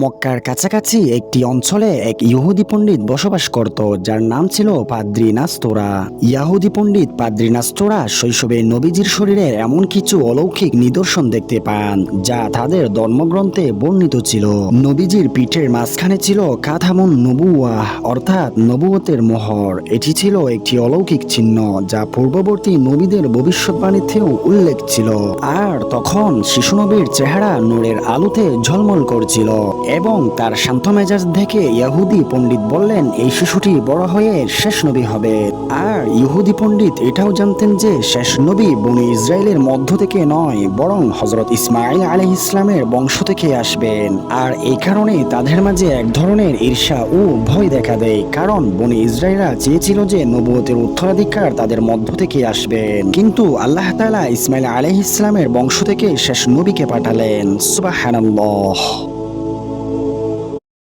মক্কার কাছাকাছি একটি অঞ্চলে এক ইহুদি পণ্ডিত বসবাস করত, যার নাম ছিল পাদ্রি নাস্তোরা। ইয়াহুদি পণ্ডিত পাদ্রি নাস্তোরা শৈশবে নবীজির শরীরে এমন কিছু অলৌকিক নিদর্শন দেখতে পান, যা তাদের ধর্মগ্রন্থে বর্ণিত ছিল। নবীজির পিঠের মাঝখানে ছিল কাথামুন নবুয়াহ অর্থাৎ নবুয়তের মোহর। এটি ছিল একটি অলৌকিক চিহ্ন, যা পূর্ববর্তী নবীদের ভবিষ্যৎবাণীতেও উল্লেখ ছিল। আর তখন শিশু নবীর চেহারা নূরের আলোতে ঝলমল করছিল। এবং তার শান্ত মেজাজ দেখে ইহুদি পণ্ডিত বললেন, এই শিশুটি বড় হয়ে শেষ নবী হবে। আর ইহুদি পণ্ডিত এটাও জানতেন যে শেষ নবী বনি ইসরায়েলের মধ্য থেকে নয়, বরং হজরত ইসমাইল আলহ ইসলামের বংশ থেকে আসবেন। আর এই কারণে তাদের মাঝে এক ধরনের ঈর্ষা ও ভয় দেখা দেয়, কারণ বনি ইসরায়েলরা চেয়েছিল যে নবুয়তের উত্তরাধিকার তাদের মধ্য থেকে আসবেন। কিন্তু আল্লাহ তাআলা ইসমাইল আলহ ইসলামের বংশ থেকে শেষ নবীকে পাঠালেন। সুবাহ